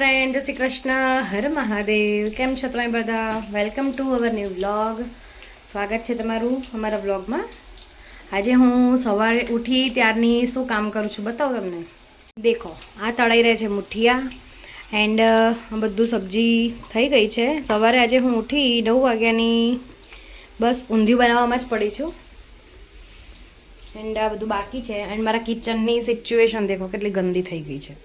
Friend Shri Krishna હર મહાદેવ કેમ છો તમે બધા welcome to our new vlog સ્વાગત છે તમારું અમારા વ્લોગમાં આજે હું સવારે ઉઠી ત્યારની શું કામ કરું છું બતાવું તમને દેખો આ તળાઈ રહે છે મુઠિયા એન્ડ બધું સબ્જી થઈ ગઈ છે સવારે આજે હું ઉઠી નવ વાગ્યાની બસ ઊંધિયું બનાવવામાં જ પડી છું એન્ડ આ બધું બાકી છે એન્ડ મારા કિચનની સિચ્યુએશન દેખો કેટલી ગંદી થઈ ગઈ છે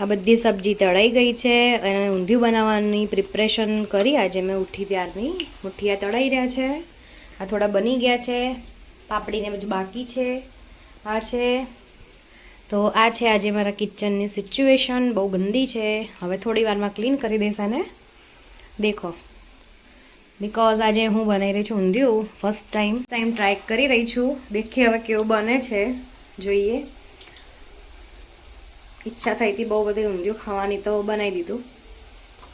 આ બધી સબ્જી તળાઈ ગઈ છે. અને ઊંધિયું બનાવવાની પ્રિપરેશન કરી આજે મેં ઉઠી ત્યારની મુઠિયા તળાઈ રહ્યા છે. આ થોડા બની ગયા છે. પાપડીને બધું બાકી છે. આ છે. તો આ છે આજે મારા કિચનની સિચ્યુએશન બહુ ગંદી છે. હવે થોડી વારમાં ક્લીન કરી દઈશ ને દેખો. બિકોઝ આજે હું બનાવી રહી છું undhiyu. First time time try કરી રહી છું. દેખીએ હવે કેવું બને છે. જોઈએ. ઈચ્છા થઈ હતી બહુ બધી ઊંધિયું ખાવાની તો બનાવી દીધું.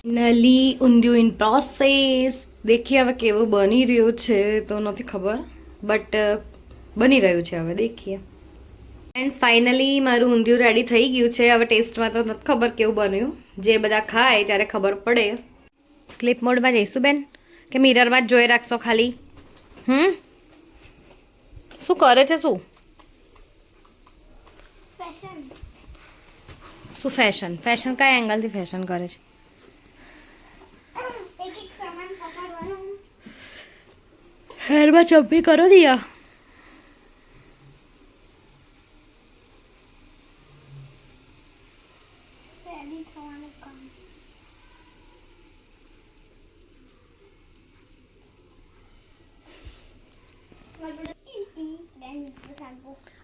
નલી ઊંધિયું ઇન પ્રોસેસ દેખીએ હવે કેવું બની રહ્યું છે તો નથી ખબર બટ બની રહ્યું છે હવે દેખીએ. ફ્રેન્ડ્સ ફાઇનલી મારું ઊંધિયું રેડી થઈ ગયું છે. હવે ટેસ્ટમાં તો નથી ખબર કેવું બન્યું. જે બધા ખાય ત્યારે ખબર પડે. સ્લીપ મોડમાં જઈશું બેન? કે મિરરમાં જ જોઈ રાખશો ખાલી? હમ? શું કરે છે શું? ફેશન શું ફેશન ફેશન કયા એંગલથી ફેશન કરે છે? હેરમાં ચપ્પી કરો દિયા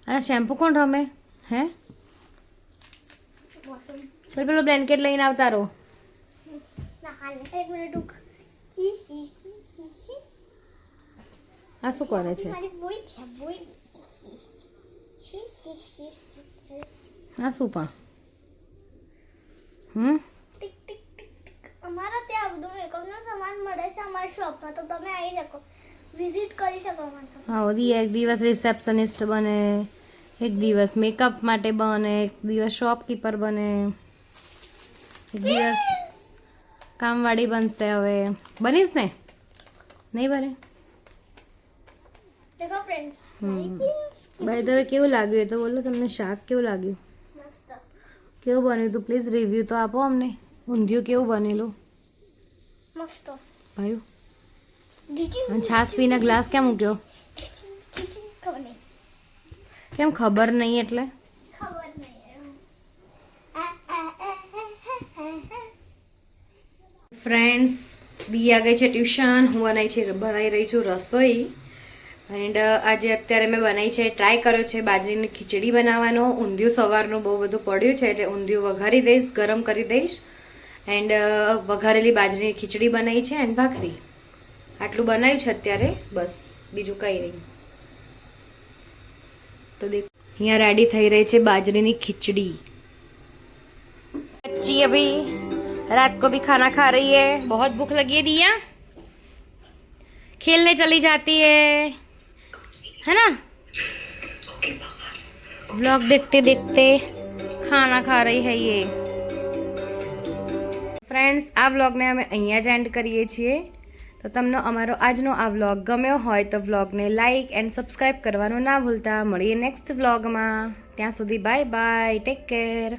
અને શેમ્પુ કોણ રમે? હે? ચાલ પેલો બ્લેન્કેટ લઈને આવતા રહો. આ શું કરે છે? આ શું પણ હમ? અમારા ત્યાં બધું મેકઅપનો સામાન મળે છે અમારી શોપમાં તો તમે આવી શકો. વિઝિટ કરી શકો હા દી એક દિવસ રિસેપ્શનિસ્ટ બને એક દિવસ મેકઅપ માટે બને એક દિવસ શોપકીપર બને. એક દિવસ કામવાળી બનશે હવે બનીશ ને નહીં બને દેખો ફ્રેન્ડ્સ હમ. ભાઈ તો કેવું લાગ્યું એ તો બોલો તમને શાક કેવું લાગ્યું મસ્ત કેવું બન્યું હતું પ્લીઝ રિવ્યૂ તો આપો અમને ઊંધિયું કેવું બનેલું મસ્ત ભાઈ જીજી અને છાસ પીને ગ્લાસ કેમ મૂક્યો જીજી ખબર નહીં કેમ ખબર નહીં એટલે ખબર નહીં આ આ આ આ ફ્રેન્ડ્સ બી આ ગઈ છે ટ્યુશન, હું બનાવી છે બનાવી રહી છું રસોઈ. એન્ડ આજે અત્યારે મેં બનાવી છે ટ્રાય કર્યો છે બાજરીની ખીચડી બનાવવાનો. ઊંધિયું સવારનું બહુ બધું પડ્યું છે, એટલે ઊંધિયું વઘારી દઈશ, ગરમ કરી દઈશ. એન્ડ વઘારેલી બાજરીની ખીચડી બનાવી છે એન્ડ ભાખરી. આટલું બનાવ્યું છે અત્યારે, બસ, બીજું કંઈ નહીં. તો દેખ, અહીંયા રેડી થઈ રહી છે બાજરીની ખીચડી. અચ્છી અભી. रात को भी खाना खा रही है बहुत भूख लगी है दिया खेलने चली जाती है है ना ब्लॉग देखते देखते खाना खा रही है ये ફ્રેન્ડ્સ આ વ્લોગને અમે અહીંયા જ એન્ડ કરીએ છીએ તો તમને અમારો આજનો આ વ્લોગ ગમ્યો હોય તો વ્લોગને લાઇક એન્ડ સબસ્ક્રાઈબ કરવાનું ના ભૂલતા મળીએ નેક્સ્ટ વ્લોગમાં ત્યાં સુધી બાય બાય ટેક કેર